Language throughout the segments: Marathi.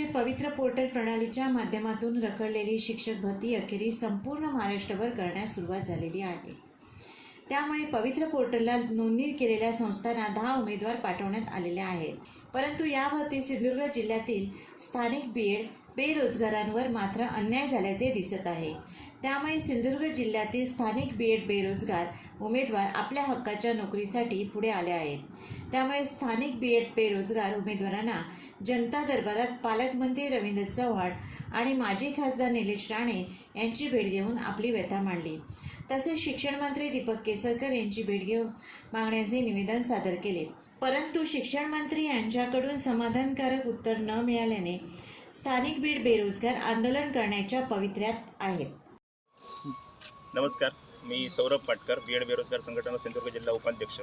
मागील पवित्र पोर्टल प्रणालीच्या माध्यमातून रखडलेली शिक्षक भरती अखेरीस संपूर्ण महाराष्ट्रभर करण्यास सुरुवात झालेली आहे. त्यामुळे पवित्र पोर्टलला नोंदणी केलेल्या संस्थांना दहा उमेदवार पाठवण्यात आलेले आहेत. परंतु या भरती सिंधुदुर्ग जिल्ह्यातील स्थानिक बी एड बेरोजगारांवर मात्र अन्याय झाल्याचे दिसत आहे. त्यामुळे सिंधुदुर्ग जिल्ह्यातील स्थानिक बीएड बेरोजगार उमेदवार आपल्या हक्काच्या नोकरीसाठी पुढे आले आहेत. त्यामुळे स्थानिक बीएड बेरोजगार उमेदवारांना जनता दरबारात पालकमंत्री रवींद्र चव्हाण आणि माजी खासदार निलेश राणे यांची भेट घेऊन आपली व्यथा मांडली. तसेच शिक्षण मंत्री दीपक केसरकर यांची भेट घेऊन मागण्याचे निवेदन सादर केले. परंतु शिक्षण मंत्री यांच्याकडून समाधानकारक उत्तर न मिळाल्याने स्थानिक बीड बेरोजगार आंदोलन करण्याच्या पवित्र्यात आहेत नमस्कार मी सौरभ पाटकर बीड बेरोजगार संघटना सिंधुदुर्ग जिल्हा उपाध्यक्ष.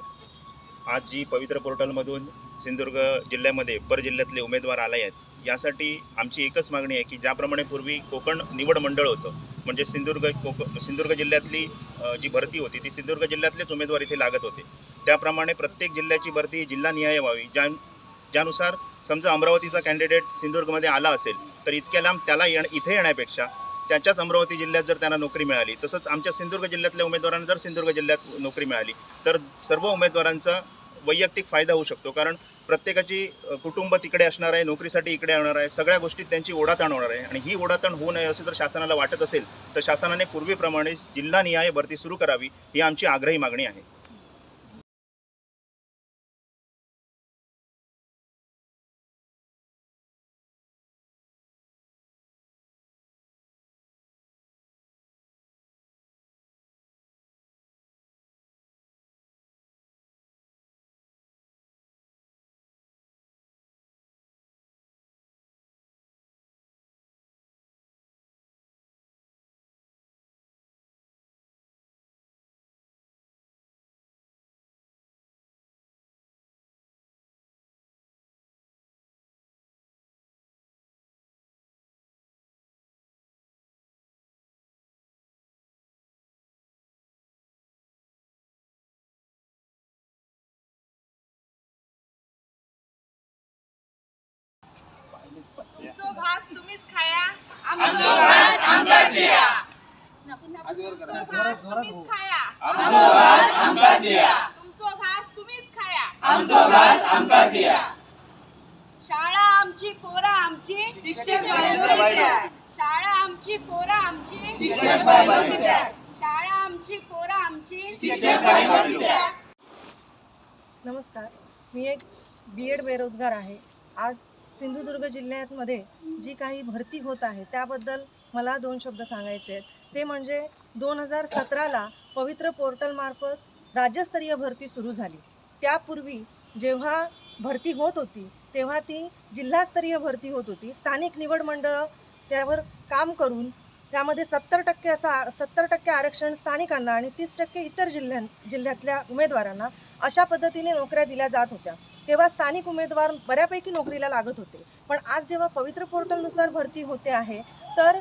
आज जी पवित्र पोर्टलमधून सिंधुदुर्ग जिल्ह्यामध्ये पर जिल्ह्यातले उमेदवार आले आहेत यासाठी आमची एकच मागणी आहे की ज्याप्रमाणे पूर्वी कोकण निवड मंडळ होतं म्हणजे सिंधुदुर्ग कोक सिंधुदुर्ग जिल्ह्यातली जी भरती होती ती सिंधुदुर्ग जिल्ह्यातलेच उमेदवार इथे लागत होते. त्याप्रमाणे प्रत्येक जिल्ह्याची भरती जिल्हानिहाय व्हावी ज्या ज्यानुसार समजा अमरावतीचा कॅन्डिडेट सिंधुदुर्गमध्ये आला असेल तर इतक्या लांब त्याला येण इथे येण्यापेक्षा त्याच्याच अमरावती जिल्ह्यात जर त्यांना नोकरी मिळाली तसंच आमच्या सिंधुदुर्ग जिल्ह्यातल्या उमेदवारांना जर सिंधुदुर्ग जिल्ह्यात नोकरी मिळाली तर सर्व उमेदवारांचा वैयक्तिक फायदा होऊ शकतो. कारण प्रत्येकाची कुटुंब तिकडे असणार आहे नोकरीसाठी इकडे येणार आहे सगळ्या गोष्टीत त्यांची ओढाताण होणार आहे. आणि ही ओढाताण होऊ नये असे जर शासनाला वाटत असेल तर शासनाने पूर्वीप्रमाणे जिल्हानिहाय भरती सुरू करावी ही आमची आग्रही मागणी आहे. शाळा आमची पोरा आमची. शिक्षक शाळा आमची पोरा आमची. शिक्षक शाळा आमची पोरा आमची. शिक्षक नमस्कार. मी एक बी एड बेरोजगार आहे. आज सिंधुदुर्ग जिल्ह्यामध्ये जी काही भरती होत आहे त्याबद्दल मला दोन शब्द सांगायचे आहेत. ते म्हणजे दोन हजार सतराला पवित्र पोर्टलमार्फत राज्यस्तरीय भरती सुरू झाली. त्यापूर्वी जेव्हा भरती होत होती तेव्हा ती जिल्हास्तरीय भरती होत होती. स्थानिक निवड मंडळ त्यावर काम करून त्यामध्ये सत्तर टक्के असा सत्तर टक्के आरक्षण स्थानिकांना आणि तीस टक्के इतर जिल्ह्यां जिल्ह्यातल्या उमेदवारांना अशा पद्धतीने नोकऱ्या दिल्या जात होत्या. तेव्हा स्थानिक उमेदवार बऱ्यापैकी नोकरीला लागत होते. पण आज जेव्हा पवित्र पोर्टलनुसार भरती होते आहे तर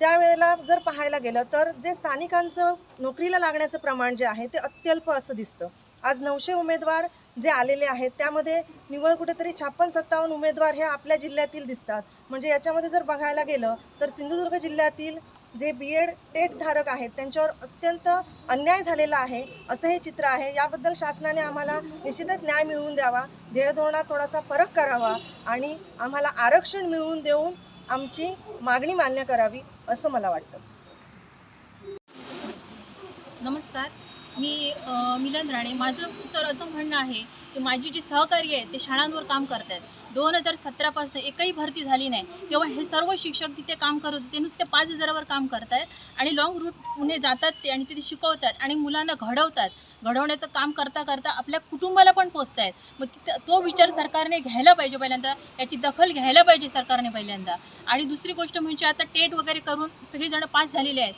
त्यावेळेला जर पाहायला गेलं तर जे स्थानिकांचं नोकरीला लागण्याचं प्रमाण जे आहे ते अत्यल्प असं दिसतं. आज नऊशे उमेदवार जे आलेले आहेत त्यामध्ये निव्वळ कुठेतरी छप्पन सत्तावन्न उमेदवार हे आपल्या जिल्ह्यातील दिसतात. म्हणजे याच्यामध्ये जर बघायला गेलं तर सिंधुदुर्ग जिल्ह्यातील जे बी एड टेटधारक आहेत त्यांच्यावर अत्यंत अन्याय झालेला आहे असं हे चित्र आहे. याबद्दल शासनाने आम्हाला निश्चितच न्याय मिळवून द्यावा ध्येयधोरणात थोडासा फरक करावा आणि आम्हाला आरक्षण मिळवून देऊन आमची मागणी मान्य करावी असं मला वाटतं. नमस्कार. मी मिलन राणे. माझं सर असं म्हणणं आहे की माझी जी सहकारी आहेत ते शाळांवर काम करत आहेत दोन हजार सतरापासून एकही भरती झाली नाही. तेव्हा हे सर्व शिक्षक तिथे काम करत होते. ते नुसते पाच हजारावर काम करत आहेत आणि लॉंग पुणे जातात ते आणि तिथे शिकवतात आणि मुलांना घडवतात. घडवण्याचं काम करता करता आपल्या कुटुंबाला पण पोचत आहेत मग तिथं तो विचार सरकारने घ्यायला पाहिजे पहिल्यांदा. याची दखल घ्यायला पाहिजे सरकारने पहिल्यांदा. आणि दुसरी गोष्ट म्हणजे आता टेट वगैरे करून सगळेजण पास झालेले आहेत.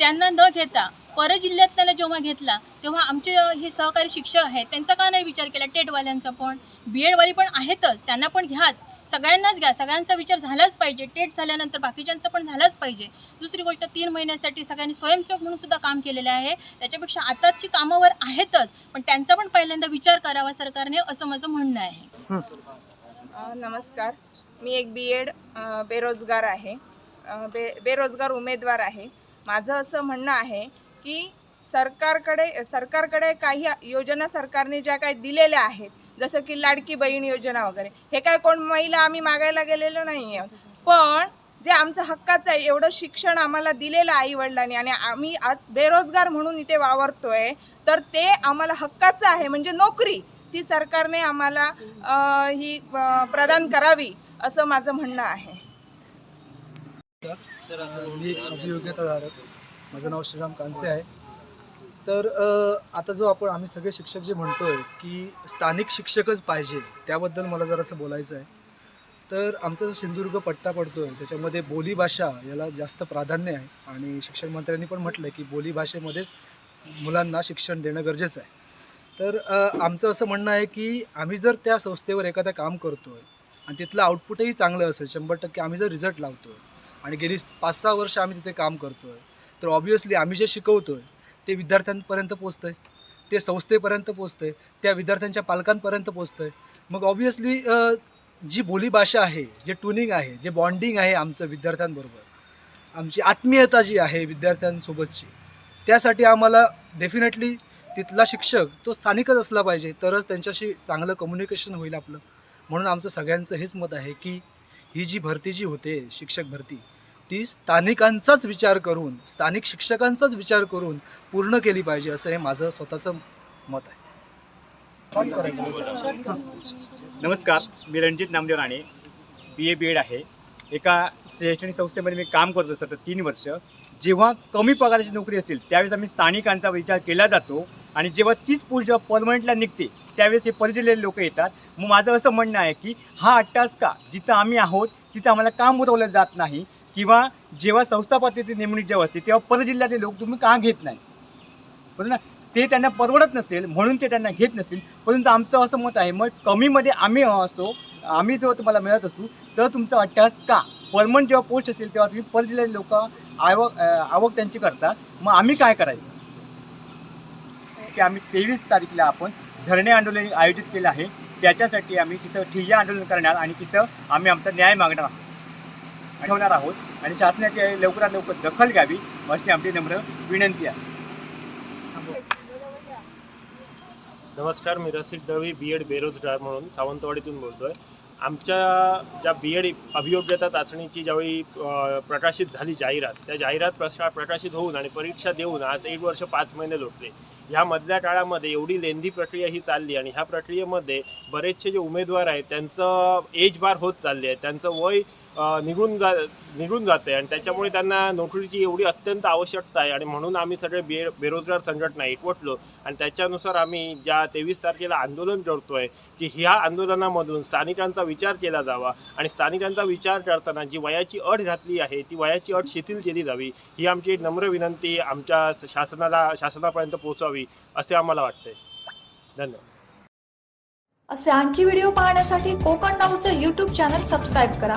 त्यांना न घेता परजिल्ह्यात त्याला जेव्हा घेतला तेव्हा आमचे हे सहकारी शिक्षक आहेत त्यांचा का नाही विचार केला? टेटवाल्यांचा पण बी एडवाली पण आहेतच त्यांना पण घ्या. सगळ्यांनाच घ्या सगळ्यांचा विचार झालाच पाहिजे. टेट झाल्यानंतर बाकीच्यांचा पण झालाच पाहिजे. दुसरी गोष्ट तीन महिन्यासाठी सगळ्यांनी स्वयंसेवक म्हणून सुद्धा काम केलेलं आहे. त्याच्यापेक्षा आताची कामावर आहेतच पण त्यांचा पण पहिल्यांदा विचार करावा सरकारने असं माझं म्हणणं आहे. नमस्कार. मी एक बी एड बेरोजगार आहे. बे बेरोजगार उमेदवार आहे. माझं असं म्हणणं आहे की सरकारकडे सरकारकडे काही योजना सरकारने ज्या काही दिलेल्या आहेत जसं की लाडकी बहीण योजना वगैरे हे काय कोण महिला आम्ही मागायला गेलेलो नाही आहे पण जे आमचं हक्काचं आहे एवढं शिक्षण आम्हाला दिलेलं आई वडिलांनी आणि आम्ही आज बेरोजगार म्हणून इथे वावरतोय तर ते आम्हाला हक्काचं आहे म्हणजे नोकरी ती सरकारने आम्हाला ही प्रदान करावी असं माझं म्हणणं आहे. मी एक अभियोग्यताधारक माझं नाव श्रीराम कांसे आहे. तर आता जो आपण आम्ही सगळे शिक्षक जे म्हणतोय की स्थानिक शिक्षकच पाहिजे त्याबद्दल मला जरासं बोलायचं आहे. तर आमचा जो सिंधुदुर्ग पट्टा पडतो आहे त्याच्यामध्ये बोलीभाषा याला जास्त प्राधान्य आहे. आणि शिक्षण मंत्र्यांनी पण म्हटलं की बोलीभाषेमध्येच मुलांना शिक्षण देणं गरजेचं आहे. तर आमचं असं म्हणणं आहे की आम्ही जर त्या संस्थेवर एखादं काम करतो आहे आणि तिथलं आउटपुटही चांगलं असेल शंभर टक्के आम्ही जर रिझल्ट लावतो आहे आणि गेली पाच सहा वर्ष आम्ही तिथे काम करतो आहे तर ऑब्व्हियसली आम्ही जे शिकवतो आहे ते विद्यार्थ्यांपर्यंत पोचतं आहे ते संस्थेपर्यंत पोचतं आहे त्या विद्यार्थ्यांच्या पालकांपर्यंत पोचतं आहे मग ऑब्व्हियसली जी बोलीभाषा आहे जे ट्युनिंग आहे जे बॉन्डिंग आहे आमचं विद्यार्थ्यांबरोबर आमची आत्मीयता जी आहे विद्यार्थ्यांसोबतची त्यासाठी आम्हाला डेफिनेटली तिथला शिक्षक तो स्थानिकच असला पाहिजे तरच त्यांच्याशी चांगलं कम्युनिकेशन होईल आपलं. म्हणून आमचं सगळ्यांचं हेच मत आहे की ही जी भरती जी होते शिक्षक भरती ती स्थानिकांचाच विचार करून स्थानिक शिक्षकांचाच विचार करून पूर्ण केली पाहिजे असं हे माझं स्वतःचं मत आहे. नमस्कार मी Ranjit Namdev Rane B A B Ed आहे. एका शैक्षणिक संस्थेमध्ये मी काम करतो सतत तीन वर्ष. जेव्हा कमी पगाराची नोकरी असेल त्यावेळेस आम्ही स्थानिकांचा विचार केला जातो आणि जेव्हा तीच पोस्ट जेव्हा परमनंटला निघते त्यावेळेस हे परजिल्ह्याचे लोक येतात. मग माझं असं म्हणणं आहे की हा अट्टास का? जिथं आम्ही आहोत तिथं आम्हाला काम उरवलं जात नाही. किंवा जेव्हा संस्था नेमणूक जेव्हा असते तेव्हा परजिल्ह्यातले लोक तुम्ही का घेत नाही? बरोबर ना? ते त्यांना परवडत नसेल म्हणून ते त्यांना घेत नसेल परंतु आमचं असं मत आहे मग कमीमध्ये आम्ही असो आम्ही जेव्हा तुम्हाला मिळत असू तर तुमचं अट्टास का? परमनंट जेव्हा पोस्ट असेल तेव्हा तुम्ही परजिल्ह्यातले लोक आवक आवक त्यांची करता. मग आम्ही काय करायचं? की आम्ही तेवीस तारीखला आपण धरणे आंदोलन आयोजित केलं आहे. त्याच्यासाठी आम्ही तिथं ठिय्या आंदोलन करणार आणि तिथं आम्ही आमचा न्याय मागणार आहोत. ठेवणार आहोत. आणि शासनाची लवकरात लवकर दखल घ्यावी अशी आमची नम्र विनंती आहे. नमस्कार मी रसिक दवी बी एड बेरोजगार म्हणून सावंतवाडीतून बोलतोय. आमच्या ज्या बी एड अभियोग्यता चाचणीची ज्यावेळी प्रकाशित झाली जाहिरात त्या जाहिरात प्रसा प्रकाशित होऊन आणि परीक्षा देऊन आज एक वर्ष पाच महिने लोटले. ह्या मधल्या काळामध्ये एवढी लेंदी प्रक्रिया ही चालली आणि ह्या प्रक्रियेमध्ये बरेचसे जे उमेदवार आहेत त्यांचं एज बार होत चालले आहे. त्यांचं वय निघून जा निघून जाते. आणि त्याच्यामुळे त्यांना नोकरीची एवढी अत्यंत आवश्यकता आहे. आणि म्हणून आम्ही सगळे बे बेरोजगार संघटना एकवटलो. आणि त्याच्यानुसार आम्ही ज्या तेवीस तारखेला आंदोलन करतोय की ह्या आंदोलनामधून स्थानिकांचा विचार केला जावा. आणि स्थानिकांचा विचार करताना जी वयाची अट घातली आहे ती वयाची अट शिथिल केली जावी. ही आमची एक नम्र विनंती आमच्या शासनाला शासनापर्यंत पोहोचावी असे आम्हाला वाटते धन्यवाद. असे आणखी व्हिडिओ पाहण्यासाठी कोकण नाऊचं यूट्यूब चॅनल सबस्क्राईब करा.